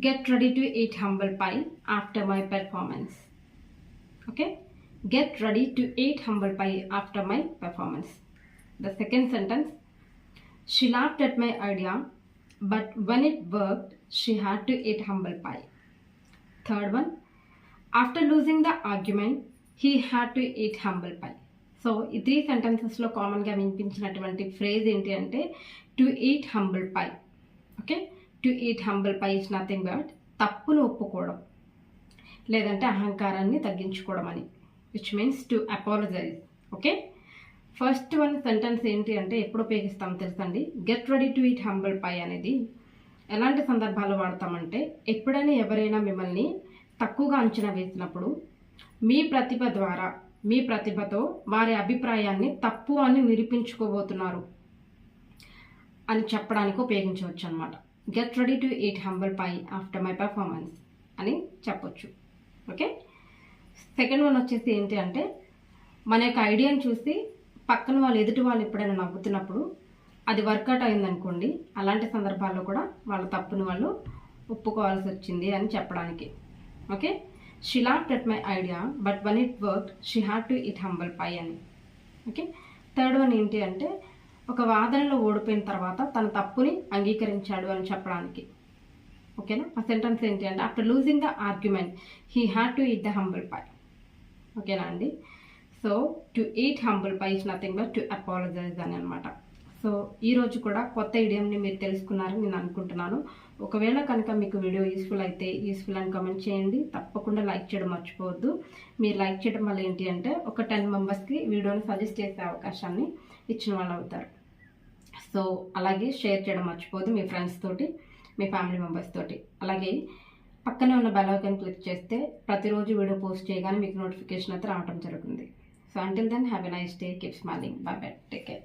get ready to eat humble pie after my performance. Okay, get ready to eat humble pie after my performance. The second sentence she laughed at my idea, but when it worked, she had to eat humble pie. Third one, after losing the argument, he had to eat humble pie. So ఈ three సెంటెన్సెస్లో కామన్గా వినిపించినటువంటి phrase ఏంటి అంటే to eat humble pie okay To eat humble pie is nothing but తప్పును ఒప్పుకోవడం. లేదంటే అహంకారాన్ని తగ్గించుకోవడం అని. Which means to apologise okay first one sentence ఏంటి అంటే ఎప్పుడు ఉపయోగిస్తాం తెలుసండి get ready to eat humble pie అనేది ఎలాంటి సందర్భాల్లో వాడతామంటే ఎప్పుడైనా ఎవరైనా మిమ్మల్ని తక్కువగా అంచనా వేసినప్పుడు మీ ప్రతిభ ద్వారా మీ ప్రతిభతో వారి అభిప్రాయాన్ని తప్పు అని నిరూపించుకోబోతున్నారు అని చెప్పడానికి ఉపయోగించవచ్చు అనమాట get ready to eat humble pie after my performance అని చెప్పొచ్చు. ఓకే సెకండ్ వన్ వచ్చేసి ఏంటి అంటే మన యొక్క ఐడియాని చూసి పక్కన వాళ్ళు ఎదుటి వాళ్ళు ఎప్పుడైనా నవ్వుతున్నప్పుడు అది వర్కౌట్ అయిందనుకోండి అలాంటి సందర్భాల్లో కూడా వాళ్ళ తప్పుని వాళ్ళు ఒప్పుకోవాల్సి వచ్చింది అని చెప్పడానికి. Okay she laughed at my idea but when it work she had to eat humble pie అని. ఓకే థర్డ్ వన్ ఏంటి అంటే ఒక వాదనలో ఓడిపోయిన తర్వాత తన తప్పుని అంగీకరించాడు అని చెప్పడానికి. ఓకేనా? ఆ సెంటెన్స్ ఏంటి అంటే after losing the argument he had to eat the humble pie. ఓకేనా అండి? So to eat humble pie is nothing but to apologise అని అనమాట సో ఈరోజు కూడా కొత్త ఇడియంని మీరు తెలుసుకున్నారని నేను అనుకుంటున్నాను. ఒకవేళ కనుక మీకు వీడియో యూస్ఫుల్ అయితే యూస్ఫుల్ అని కామెంట్ చేయండి. తప్పకుండా లైక్ చేయడం మర్చిపోవద్దు. మీరు లైక్ చేయడం వల్ల ఏంటి అంటే ఒక టెన్ మెంబర్స్కి వీడియోని సజెస్ట్ చేసే అవకాశాన్ని ఇచ్చిన వాళ్ళు అవుతారు. సో అలాగే షేర్ చేయడం మర్చిపోదు మీ ఫ్రెండ్స్ తోటి మీ ఫ్యామిలీ మెంబర్స్ తోటి. అలాగే పక్కనే ఉన్న బెల్ ఐకాన్ క్లిక్ చేస్తే ప్రతిరోజు వీడియో పోస్ట్ చేయగానే మీకు నోటిఫికేషన్ అయితే రావడం జరుగుతుంది. So until then have a nice day keep smiling bye bye take care